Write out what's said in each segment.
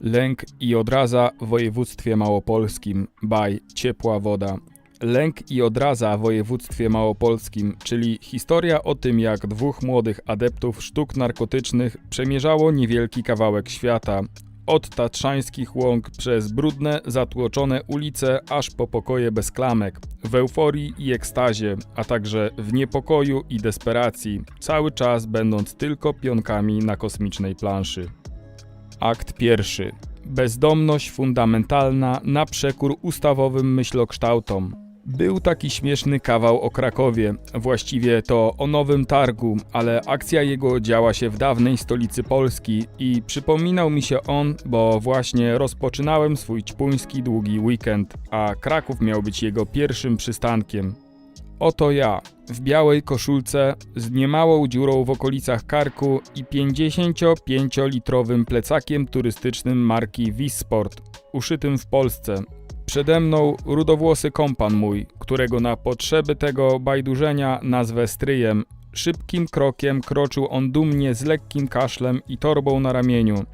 Lęk i odraza w województwie małopolskim. Baj, ciepła woda. Lęk i odraza w województwie małopolskim, czyli historia o tym, jak dwóch młodych adeptów sztuk narkotycznych przemierzało niewielki kawałek świata. Od tatrzańskich łąk przez brudne, zatłoczone ulice, aż po pokoje bez klamek, w euforii i ekstazie, a także w niepokoju i desperacji, cały czas będąc tylko pionkami na kosmicznej planszy. Akt pierwszy. Bezdomność fundamentalna na przekór ustawowym myślokształtom. Był taki śmieszny kawał o Krakowie, właściwie to o Nowym Targu, ale akcja jego działa się w dawnej stolicy Polski i przypominał mi się on, bo właśnie rozpoczynałem swój ćpuński długi weekend, a Kraków miał być jego pierwszym przystankiem. Oto ja, w białej koszulce, z niemałą dziurą w okolicach karku i 55-litrowym plecakiem turystycznym marki Wisport, uszytym w Polsce. Przede mną rudowłosy kompan mój, którego na potrzeby tego bajdurzenia nazwę stryjem. Szybkim krokiem kroczył on dumnie z lekkim kaszlem i torbą na ramieniu.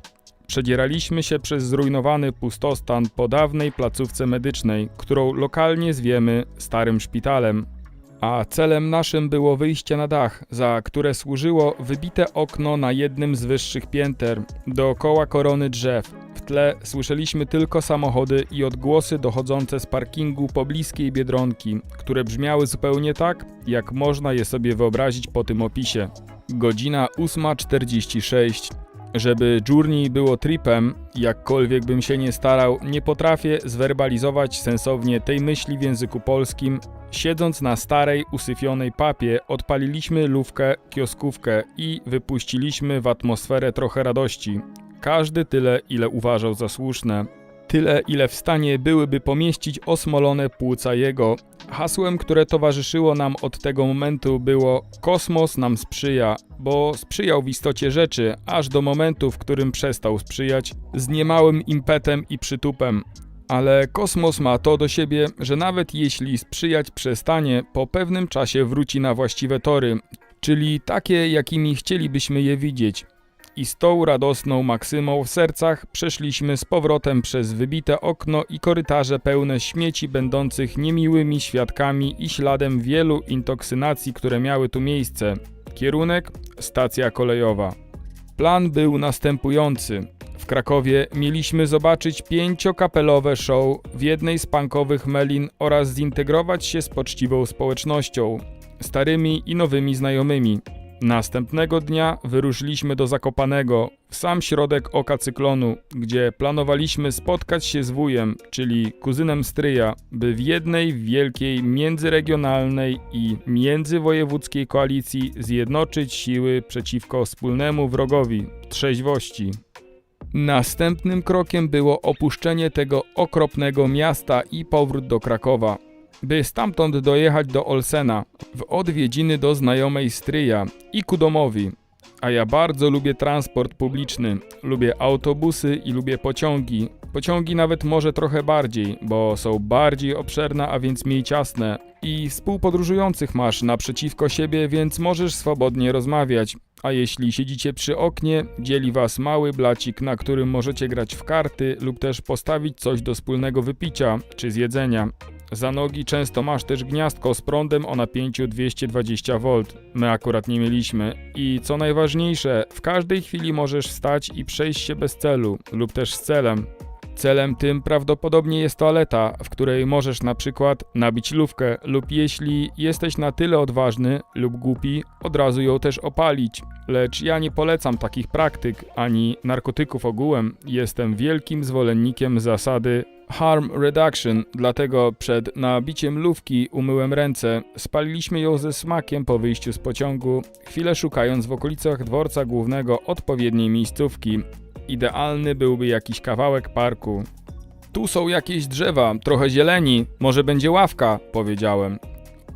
Przedzieraliśmy się przez zrujnowany pustostan po dawnej placówce medycznej, którą lokalnie zwiemy Starym Szpitalem, a celem naszym było wyjście na dach, za które służyło wybite okno na jednym z wyższych pięter, dookoła korony drzew. W tle słyszeliśmy tylko samochody i odgłosy dochodzące z parkingu pobliskiej Biedronki, które brzmiały zupełnie tak, jak można je sobie wyobrazić po tym opisie. Godzina 8.46. Żeby journey było tripem, jakkolwiek bym się nie starał, nie potrafię zwerbalizować sensownie tej myśli w języku polskim. Siedząc na starej, usyfionej papie, odpaliliśmy lówkę, kioskówkę i wypuściliśmy w atmosferę trochę radości. Każdy tyle, ile uważał za słuszne. Tyle, ile w stanie byłyby pomieścić osmolone płuca jego. Hasłem, które towarzyszyło nam od tego momentu było Kosmos nam sprzyja, bo sprzyjał w istocie rzeczy, aż do momentu, w którym przestał sprzyjać, z niemałym impetem i przytupem. Ale kosmos ma to do siebie, że nawet jeśli sprzyjać przestanie, po pewnym czasie wróci na właściwe tory, czyli takie, jakimi chcielibyśmy je widzieć. I z tą radosną maksymą w sercach przeszliśmy z powrotem przez wybite okno i korytarze pełne śmieci będących niemiłymi świadkami i śladem wielu intoksynacji, które miały tu miejsce. Kierunek stacja kolejowa. Plan był następujący. W Krakowie mieliśmy zobaczyć pięciokapelowe show w jednej z punkowych melin oraz zintegrować się z poczciwą społecznością, starymi i nowymi znajomymi. Następnego dnia wyruszyliśmy do Zakopanego, w sam środek oka cyklonu, gdzie planowaliśmy spotkać się z wujem, czyli kuzynem stryja, by w jednej wielkiej międzyregionalnej i międzywojewódzkiej koalicji zjednoczyć siły przeciwko wspólnemu wrogowi trzeźwości. Następnym krokiem było opuszczenie tego okropnego miasta i powrót do Krakowa, by stamtąd dojechać do Olsena, w odwiedziny do znajomej stryja i ku domowi. A ja bardzo lubię transport publiczny, lubię autobusy i lubię pociągi. Pociągi nawet może trochę bardziej, bo są bardziej obszerne, a więc mniej ciasne. I współpodróżujących masz naprzeciwko siebie, więc możesz swobodnie rozmawiać. A jeśli siedzicie przy oknie, dzieli was mały blacik, na którym możecie grać w karty lub też postawić coś do wspólnego wypicia czy zjedzenia. Za nogi często masz też gniazdko z prądem o napięciu 220V. My akurat nie mieliśmy. I co najważniejsze, w każdej chwili możesz wstać i przejść się bez celu, lub też z celem. Celem tym prawdopodobnie jest toaleta, w której możesz na przykład nabić lówkę, lub jeśli jesteś na tyle odważny lub głupi, od razu ją też opalić. Lecz ja nie polecam takich praktyk ani narkotyków ogółem. Jestem wielkim zwolennikiem zasady harm reduction, dlatego przed nabiciem lówki umyłem ręce. Spaliliśmy ją ze smakiem po wyjściu z pociągu, chwilę szukając w okolicach dworca głównego odpowiedniej miejscówki. Idealny byłby jakiś kawałek parku. Tu są jakieś drzewa, trochę zieleni, może będzie ławka, powiedziałem.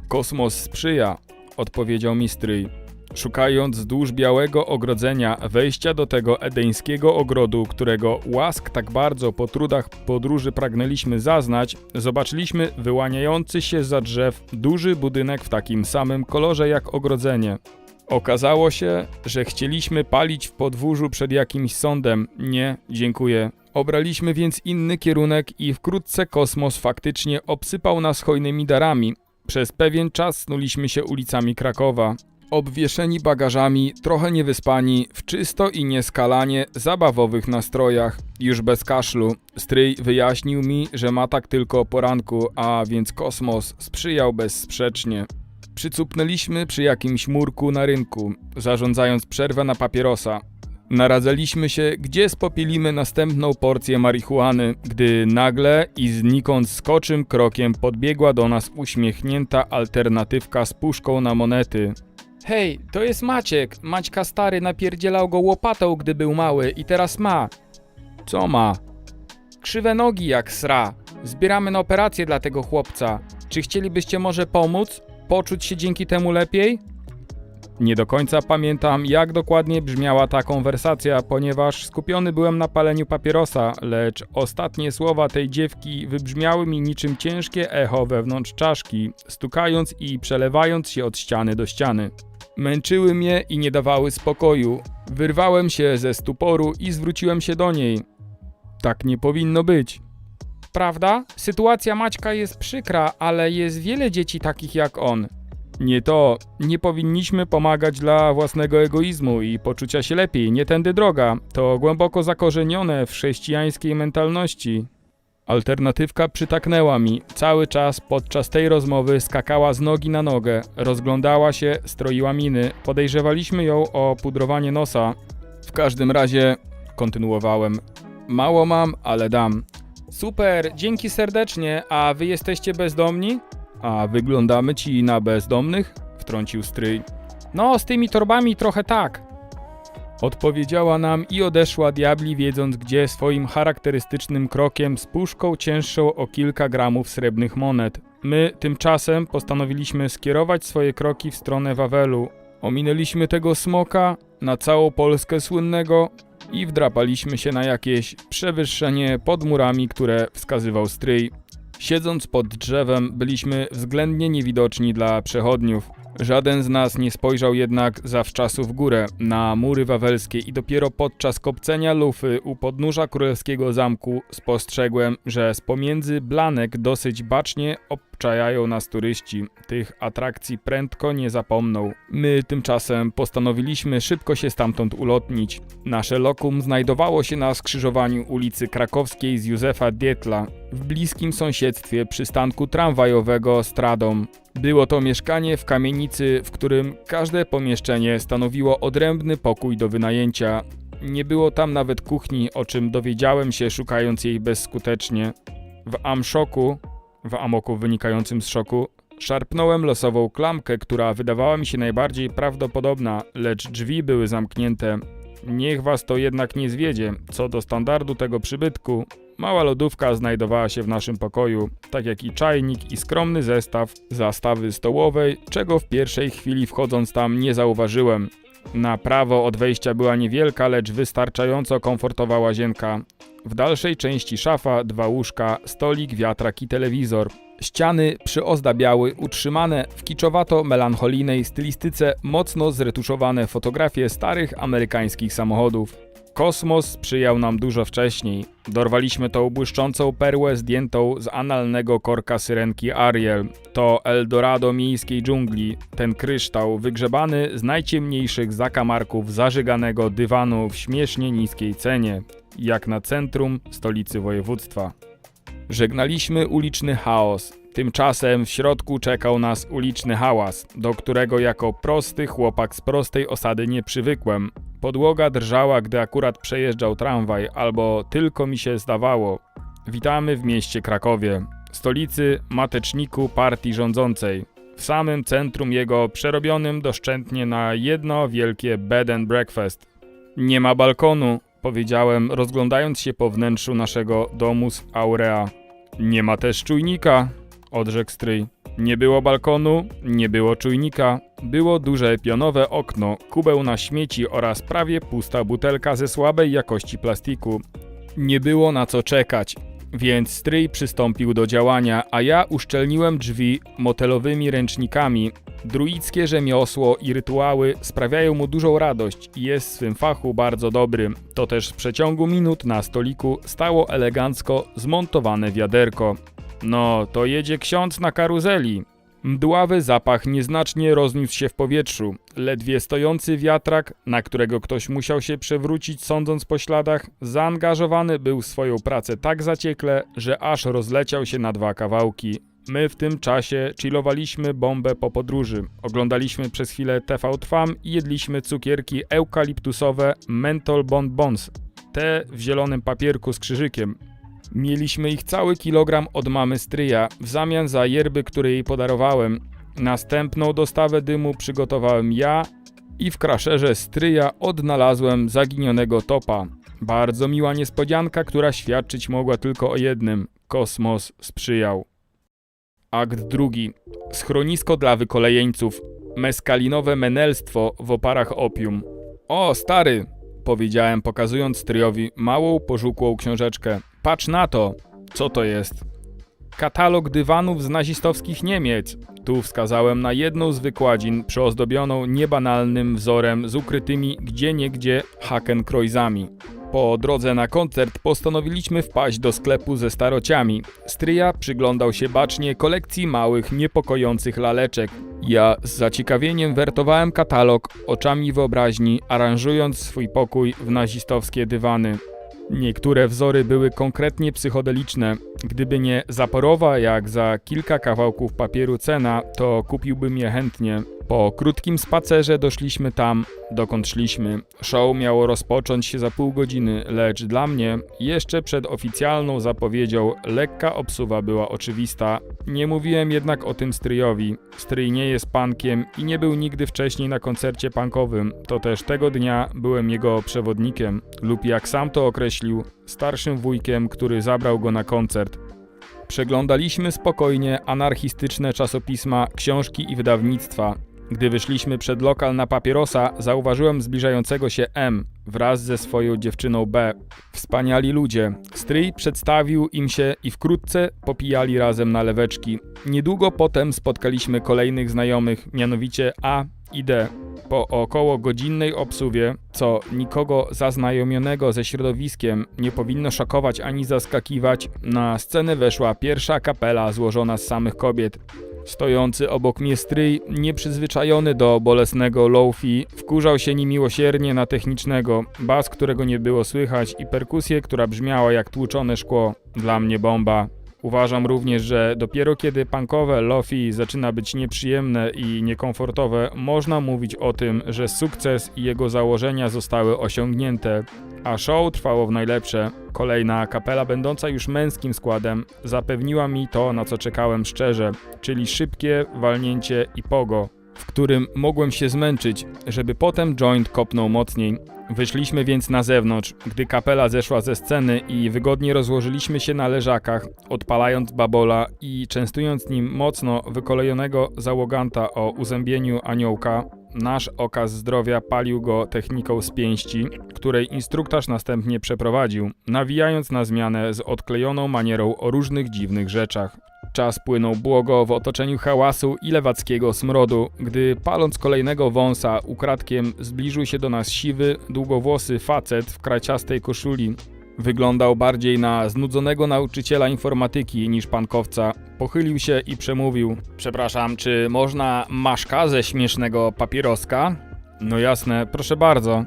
Kosmos sprzyja, odpowiedział mi stryj. Szukając wzdłuż białego ogrodzenia wejścia do tego edeńskiego ogrodu, którego łask tak bardzo po trudach podróży pragnęliśmy zaznać, zobaczyliśmy wyłaniający się za drzew duży budynek w takim samym kolorze jak ogrodzenie. Okazało się, że chcieliśmy palić w podwórzu przed jakimś sądem. Nie, dziękuję. Obraliśmy więc inny kierunek i wkrótce kosmos faktycznie obsypał nas hojnymi darami. Przez pewien czas snuliśmy się ulicami Krakowa. Obwieszeni bagażami, trochę niewyspani, w czysto i nieskalanie zabawowych nastrojach. Już bez kaszlu. Stryj wyjaśnił mi, że ma tak tylko o poranku, a więc kosmos sprzyjał bezsprzecznie. Przycupnęliśmy przy jakimś murku na rynku, zarządzając przerwę na papierosa. Naradzaliśmy się, gdzie spopielimy następną porcję marihuany, gdy nagle i znikąd skoczym krokiem podbiegła do nas uśmiechnięta alternatywka z puszką na monety. Hej, to jest Maciek. Maćka stary napierdzielał go łopatą, gdy był mały i teraz ma. Co ma? Krzywe nogi jak sra. Zbieramy na operację dla tego chłopca. Czy chcielibyście może pomóc? Poczuć się dzięki temu lepiej? Nie do końca pamiętam, jak dokładnie brzmiała ta konwersacja, ponieważ skupiony byłem na paleniu papierosa, lecz ostatnie słowa tej dziewki wybrzmiały mi niczym ciężkie echo wewnątrz czaszki, stukając i przelewając się od ściany do ściany. Męczyły mnie i nie dawały spokoju. Wyrwałem się ze stuporu i zwróciłem się do niej. Tak nie powinno być. Prawda? Sytuacja Maćka jest przykra, ale jest wiele dzieci takich jak on. Nie to, nie powinniśmy pomagać dla własnego egoizmu i poczucia się lepiej, nie tędy droga. To głęboko zakorzenione w chrześcijańskiej mentalności. Alternatywka przytaknęła mi. Cały czas podczas tej rozmowy skakała z nogi na nogę, rozglądała się, stroiła miny. Podejrzewaliśmy ją o pudrowanie nosa. W każdym razie, kontynuowałem, mało mam, ale dam. Super, dzięki serdecznie, a wy jesteście bezdomni? A wyglądamy ci na bezdomnych? Wtrącił stryj. No, z tymi torbami trochę tak. Odpowiedziała nam i odeszła diabli, wiedząc gdzie swoim charakterystycznym krokiem z puszką cięższą o kilka gramów srebrnych monet. My tymczasem postanowiliśmy skierować swoje kroki w stronę Wawelu. Ominęliśmy tego smoka, na całą Polskę słynnego i wdrapaliśmy się na jakieś przewyższenie pod murami, które wskazywał stryj. Siedząc pod drzewem, byliśmy względnie niewidoczni dla przechodniów. Żaden z nas nie spojrzał jednak zawczasu w górę, na mury wawelskie i dopiero podczas kopcenia lufy u podnóża królewskiego zamku spostrzegłem, że z pomiędzy blanek dosyć bacznie obczajają nas turyści. Tych atrakcji prędko nie zapomną. My tymczasem postanowiliśmy szybko się stamtąd ulotnić. Nasze lokum znajdowało się na skrzyżowaniu ulicy Krakowskiej z Józefa Dietla, w bliskim sąsiedztwie przystanku tramwajowego z Tradą. Było to mieszkanie w kamienicy, w którym każde pomieszczenie stanowiło odrębny pokój do wynajęcia. Nie było tam nawet kuchni, o czym dowiedziałem się szukając jej bezskutecznie. W amszoku, w amoku wynikającym z szoku, szarpnąłem losową klamkę, która wydawała mi się najbardziej prawdopodobna, lecz drzwi były zamknięte. Niech was to jednak nie zwiedzie. Co do standardu tego przybytku, mała lodówka znajdowała się w naszym pokoju, tak jak i czajnik i skromny zestaw zastawy stołowej, czego w pierwszej chwili wchodząc tam nie zauważyłem. Na prawo od wejścia była niewielka, lecz wystarczająco komfortowa łazienka. W dalszej części szafa, dwa łóżka, stolik, wiatrak i telewizor. Ściany przyozdabiały utrzymane w kiczowato-melancholijnej stylistyce mocno zretuszowane fotografie starych amerykańskich samochodów. Kosmos sprzyjał nam dużo wcześniej. Dorwaliśmy tą błyszczącą perłę zdjętą z analnego korka syrenki Ariel. To Eldorado miejskiej dżungli, ten kryształ wygrzebany z najciemniejszych zakamarków zażyganego dywanu w śmiesznie niskiej cenie, jak na centrum stolicy województwa. Żegnaliśmy uliczny chaos. Tymczasem w środku czekał nas uliczny hałas, do którego jako prosty chłopak z prostej osady nie przywykłem. Podłoga drżała, gdy akurat przejeżdżał tramwaj, albo tylko mi się zdawało. Witamy w mieście Krakowie, stolicy mateczniku partii rządzącej. W samym centrum jego przerobionym doszczętnie na jedno wielkie bed and breakfast. Nie ma balkonu, powiedziałem, rozglądając się po wnętrzu naszego domu z Aurea. Nie ma też czujnika, odrzekł stryj. Nie było balkonu, nie było czujnika. Było duże pionowe okno, kubeł na śmieci oraz prawie pusta butelka ze słabej jakości plastiku. Nie było na co czekać. Więc stryj przystąpił do działania, a ja uszczelniłem drzwi motelowymi ręcznikami. Druickie rzemiosło i rytuały sprawiają mu dużą radość i jest w swym fachu bardzo dobry. To też w przeciągu minut na stoliku stało elegancko zmontowane wiaderko. No, to jedzie ksiądz na karuzeli. Mdławy zapach nieznacznie rozniósł się w powietrzu. Ledwie stojący wiatrak, na którego ktoś musiał się przewrócić sądząc po śladach, zaangażowany był w swoją pracę tak zaciekle, że aż rozleciał się na dwa kawałki. My w tym czasie chillowaliśmy bombę po podróży. Oglądaliśmy przez chwilę TV Trwam i jedliśmy cukierki eukaliptusowe Menthol Bon Bons. Te w zielonym papierku z krzyżykiem. Mieliśmy ich cały kilogram od mamy stryja w zamian za yerby, które jej podarowałem. Następną dostawę dymu przygotowałem ja i w kraszerze stryja odnalazłem zaginionego topa. Bardzo miła niespodzianka, która świadczyć mogła tylko o jednym. Kosmos sprzyjał. Akt drugi. Schronisko dla wykolejeńców. Meskalinowe menelstwo w oparach opium. O, stary! Powiedziałem, pokazując stryjowi małą, pożółkłą książeczkę. Patrz na to! Co to jest? Katalog dywanów z nazistowskich Niemiec. Tu wskazałem na jedną z wykładzin przyozdobioną niebanalnym wzorem z ukrytymi gdzieniegdzie hakenkreuzami. Po drodze na koncert postanowiliśmy wpaść do sklepu ze starociami. Stryja przyglądał się bacznie kolekcji małych, niepokojących laleczek. Ja z zaciekawieniem wertowałem katalog oczami wyobraźni, aranżując swój pokój w nazistowskie dywany. Niektóre wzory były konkretnie psychodeliczne. Gdyby nie zaporowa jak za kilka kawałków papieru cena, to kupiłbym je chętnie. Po krótkim spacerze doszliśmy tam, dokąd szliśmy. Show miało rozpocząć się za pół godziny, lecz dla mnie, jeszcze przed oficjalną zapowiedzią, lekka obsuwa była oczywista. Nie mówiłem jednak o tym stryjowi. Stryj nie jest pankiem i nie był nigdy wcześniej na koncercie punkowym. To też tego dnia byłem jego przewodnikiem, lub jak sam to określił, starszym wujkiem, który zabrał go na koncert. Przeglądaliśmy spokojnie anarchistyczne czasopisma, książki i wydawnictwa. Gdy wyszliśmy przed lokal na papierosa, zauważyłem zbliżającego się M wraz ze swoją dziewczyną B. Wspaniali ludzie. Stryj przedstawił im się i wkrótce popijali razem na leweczki. Niedługo potem spotkaliśmy kolejnych znajomych, mianowicie A i D. Po około godzinnej obsuwie, co nikogo zaznajomionego ze środowiskiem nie powinno szokować ani zaskakiwać, na scenę weszła pierwsza kapela złożona z samych kobiet. Stojący obok mnie stryj, nieprzyzwyczajony do bolesnego low-fi, wkurzał się niemiłosiernie na technicznego, bas, którego nie było słychać i perkusję, która brzmiała jak tłuczone szkło. Dla mnie bomba. Uważam również, że dopiero kiedy punkowe lofi zaczyna być nieprzyjemne i niekomfortowe, można mówić o tym, że sukces i jego założenia zostały osiągnięte, a show trwało w najlepsze. Kolejna kapela, będąca już męskim składem, zapewniła mi to, na co czekałem szczerze, czyli szybkie walnięcie i pogo, w którym mogłem się zmęczyć, żeby potem joint kopnął mocniej. Wyszliśmy więc na zewnątrz, gdy kapela zeszła ze sceny i wygodnie rozłożyliśmy się na leżakach, odpalając babola i częstując nim mocno wykolejonego załoganta o uzębieniu aniołka, nasz okaz zdrowia palił go techniką z pięści, której instruktaż następnie przeprowadził, nawijając na zmianę z odklejoną manierą o różnych dziwnych rzeczach. Czas płynął błogo w otoczeniu hałasu i lewackiego smrodu, gdy paląc kolejnego wąsa ukradkiem zbliżył się do nas siwy, długowłosy facet w kraciastej koszuli. Wyglądał bardziej na znudzonego nauczyciela informatyki niż pankowca. Pochylił się i przemówił. Przepraszam, czy można maszka ze śmiesznego papieroska? No jasne, proszę bardzo.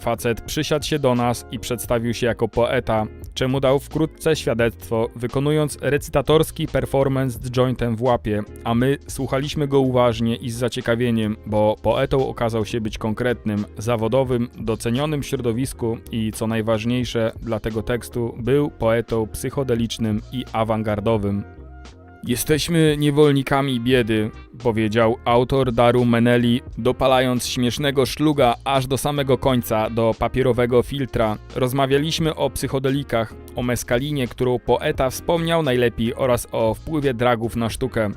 Facet przysiadł się do nas i przedstawił się jako poeta, czemu dał wkrótce świadectwo, wykonując recytatorski performance z jointem w łapie, a my słuchaliśmy go uważnie i z zaciekawieniem, bo poetą okazał się być konkretnym, zawodowym, docenionym środowisku i co najważniejsze dla tego tekstu, był poetą psychodelicznym i awangardowym. Jesteśmy niewolnikami biedy, powiedział autor Daru Meneli, dopalając śmiesznego szluga aż do samego końca, do papierowego filtra. Rozmawialiśmy o psychodelikach, o meskalinie, którą poeta wspomniał najlepiej oraz o wpływie dragów na sztukę.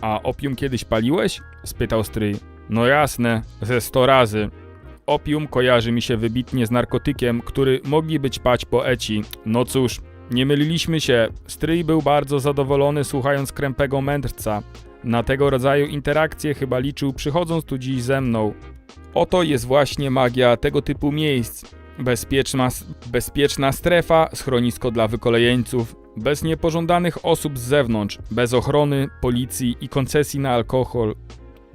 A opium kiedyś paliłeś? spytał stryj. No jasne, ze sto razy. Opium kojarzy mi się wybitnie z narkotykiem, który mogli być pać poeci. No cóż, Nie myliliśmy się, stryj był bardzo zadowolony słuchając krępego mędrca. Na tego rodzaju interakcje chyba liczył przychodząc tu dziś ze mną. Oto jest właśnie magia tego typu miejsc. Bezpieczna, bezpieczna strefa, schronisko dla wykolejeńców, bez niepożądanych osób z zewnątrz, bez ochrony, policji i koncesji na alkohol.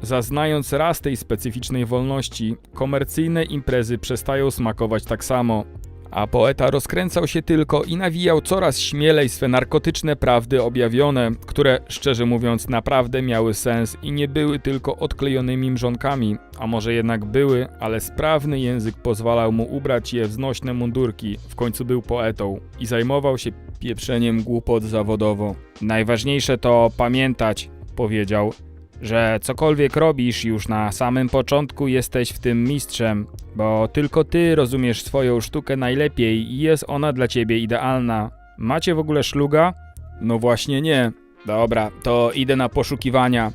Zaznając raz tej specyficznej wolności, komercyjne imprezy przestają smakować tak samo. A poeta rozkręcał się tylko i nawijał coraz śmielej swe narkotyczne prawdy objawione, które, szczerze mówiąc, naprawdę miały sens i nie były tylko odklejonymi mrzonkami, a może jednak były, ale sprawny język pozwalał mu ubrać je w znośne mundurki. W końcu był poetą i zajmował się pieprzeniem głupot zawodowo. Najważniejsze to pamiętać, powiedział, że cokolwiek robisz już na samym początku jesteś w tym mistrzem, bo tylko ty rozumiesz swoją sztukę najlepiej i jest ona dla ciebie idealna. Macie w ogóle szluga? No właśnie nie. Dobra, to idę na poszukiwania.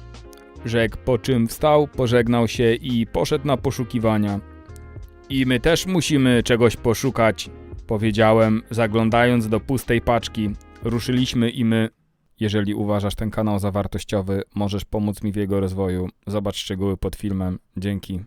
Rzekł, po czym wstał, pożegnał się i poszedł na poszukiwania. I my też musimy czegoś poszukać, powiedziałem, zaglądając do pustej paczki. Ruszyliśmy i my. Jeżeli uważasz ten kanał za wartościowy, możesz pomóc mi w jego rozwoju. Zobacz szczegóły pod filmem. Dzięki.